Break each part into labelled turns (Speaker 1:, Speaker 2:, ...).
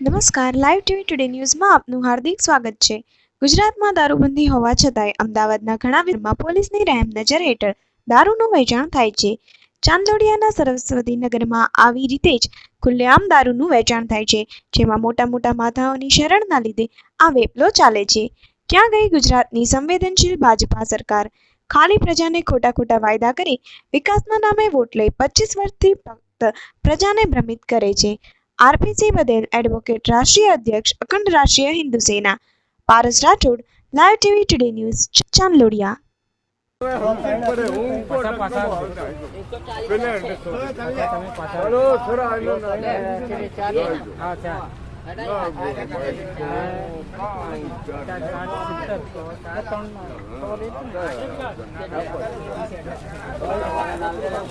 Speaker 1: નમસ્કાર live TV today ન્યૂઝમાં આપનું હાર્દિક સ્વાગત છે. ગુજરાતમાં દારૂબંધી હોવા છતાંય અમદાવાદના ઘણા વિસ્તારમાં પોલીસની રહેમ નજર હેઠળ દારૂનું વેચાણ થાય છે. ચાંદોડિયાના સરસ્વતી નગરમાં આવી રીતે જ ખુલ્લેઆમ દારૂનું વેચાણ થાય છે, જેમાં મોટા મોટા માથાઓની શરણના લીધે આ વેપલો ચાલે છે. ક્યાં ગઈ ગુજરાતની સંવેદનશીલ ભાજપા સરકાર? ખાલી પ્રજાને ખોટા ખોટા વાયદા કરી વિકાસના નામે વોટ લઈ પચીસ વર્ષથી ફક્ત પ્રજાને ભ્રમિત કરે છે. આરપીસી બદલ એડવોકેટ રાષ્ટ્રીય અધ્યક્ષ Akhand Rashtriya Hindu Sena Paras Rathod live TV today news Chandlodiya
Speaker 2: ચલો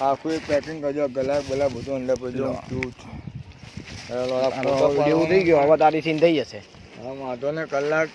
Speaker 3: આખું એક પેકિંગ કરજો ગલા બલા બધું અંદર પડજો
Speaker 4: એવું થઈ ગયું. હવે તારી સીન થઈ જશે.
Speaker 3: હા વાંધો ને કલાક